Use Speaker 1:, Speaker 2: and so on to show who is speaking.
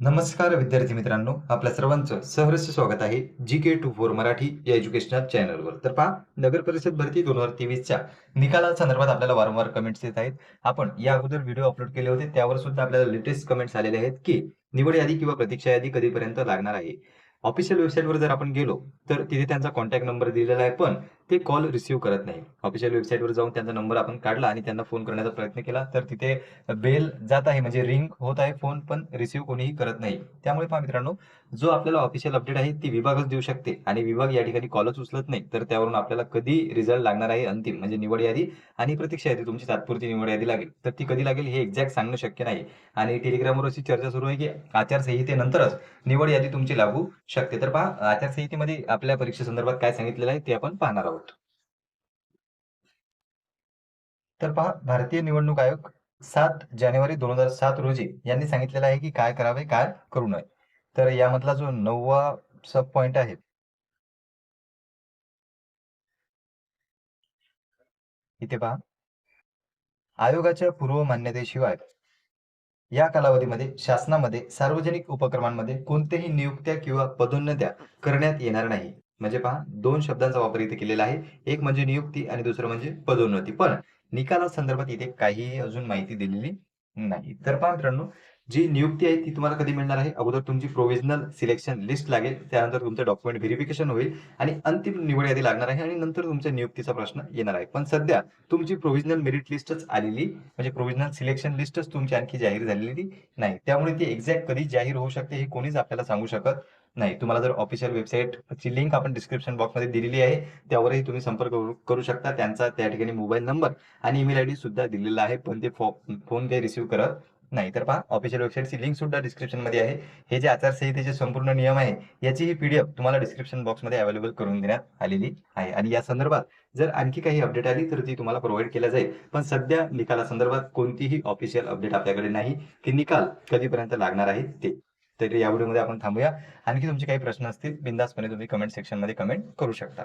Speaker 1: नमस्कार विद्यार्थी मित्रांनो आपल्या सर्वांचं सहर्ष स्वागत आहे G K two four Marathi या एज्युकेशनल चॅनलवर तर पहा नगर परिषद भरती दोन हजार तेवीसच्या निकालासंदर्भात आपल्याला वारंवार कमेंट्स येत आहेत. आपण या अगोदर व्हिडिओ अपलोड केले होते त्यावर सुद्धा आपल्याला लेटेस्ट कमेंट्स आलेले आहेत की निवड यादी किंवा प्रतीक्षा यादी कधीपर्यंत लागणार आहे. ऑफिशियल वेबसाईटवर जर आपण गेलो तर तिथे त्यांचा कॉन्टॅक्ट नंबर दिलेला आहे. पण ते कॉल रिसिव्ह करत नाही. ऑफिशियल वेबसाईटवर जाऊन त्यांचा नंबर आपण काढला आणि त्यांना फोन करण्याचा प्रयत्न केला तर तिथे बेल जात आहे म्हणजे रिंग होत आहे फोन पण रिसिव्ह कोणीही करत नाही. त्यामुळे पहा मित्रांनो जो आपल्याला ऑफिशियल अपडेट आहे ती विभागच देऊ शकते. आणि विभाग या ठिकाणी कॉलच उचलत नाही. तर त्यावरून आपल्याला कधी रिझल्ट लागणार आहे अंतिम म्हणजे निवड यादी आणि प्रतीक्षा यादी तुमची तात्पुरती निवड यादी लागेल. तर ती कधी लागेल हे एक्झॅक्ट सांगणं शक्य नाही. आणि टेलिग्रामवर अशी चर्चा सुरू आहे की आचारसंहितेनंतरच निवड यादी तुमची लागू शकते. तर पहा आचारसंहितेमध्ये आपल्या परीक्षेसंदर्भात काय सांगितलेलं आहे ते आपण पाहणार आहोत. तर पहा भारतीय निवडणूक आयोग सात जानेवारी दोन हजार सात रोजी यांनी सांगितलेलं आहे की काय करावे काय करू नये. तर यामधला जो नववा सब पॉइंट आहे. इथे पहा. आयोगाच्या पूर्व मान्यतेशिवाय या कालावधीमध्ये शासनामध्ये सार्वजनिक उपक्रमांमध्ये कोणत्याही नियुक्त्या किंवा पदोन्नत्या करण्यात येणार नाही. म्हणजे पहा दोन शब्दांचा वापर इथे केलेला आहे. एक म्हणजे नियुक्ती आणि दुसरं म्हणजे पदोन्नती. पण निकालासंदर्भात इथे काहीही अजून माहिती दिलेली नाही. तर पहा मित्रांनो जी नियुक्ती आहे ती तुम्हाला कधी मिळणार आहे? अगोदर तुमची प्रोव्हिजनल सिलेक्शन लिस्ट लागेल त्यानंतर तुमचं डॉक्युमेंट व्हेरिफिकेशन होईल आणि अंतिम निवड यादी लागणार आहे आणि नंतर तुमच्या नियुक्तीचा प्रश्न येणार आहे. पण सध्या तुमची प्रोव्हिजनल मेरिट लिस्टच आलेली म्हणजे प्रोव्हिजनल सिलेक्शन लिस्टच तुमची आणखी जाहीर झालेली नाही. त्यामुळे ती एक्झॅक्ट कधी जाहीर होऊ शकते हे कोणीच आपल्याला सांगू शकत नाही तुम्हाला जर ऑफिशियल वेबसाईटची लिंक आपण डिस्क्रिप्शन बॉक्समध्ये दिलेली आहे त्यावरही तुम्ही संपर्क करू- करू शकता. त्यांचा त्या ठिकाणी मोबाईल नंबर आणि ईमेल आय डी सुद्धा दिलेला आहे पण ते फोन काही रिसिव्ह करत नाही. तर पहा ऑफिशियल वेबसाईटची लिंक सुद्धा डिस्क्रिप्शनमध्ये आहे. हे जे आचारसंहितेचे संपूर्ण नियम आहे याची ही पीडीएफ तुम्हाला डिस्क्रिप्शन बॉक्समध्ये अवेलेबल करून देण्यात आलेली आहे. आणि या संदर्भात जर आणखी काही अपडेट आली तर ती तुम्हाला प्रोव्हाइड केल्या जाईल. पण सध्या निकालासंदर्भात कोणतीही ऑफिशियल अपडेट आपल्याकडे नाही. की निकाल कधीपर्यंत लागणार आहे ते तर या व्हिडिओमध्ये आपण थांबूया. आणखी तुमचे काही प्रश्न असतील बिंदासपणे तुम्ही कमेंट सेक्शनमध्ये कमेंट करू शकता.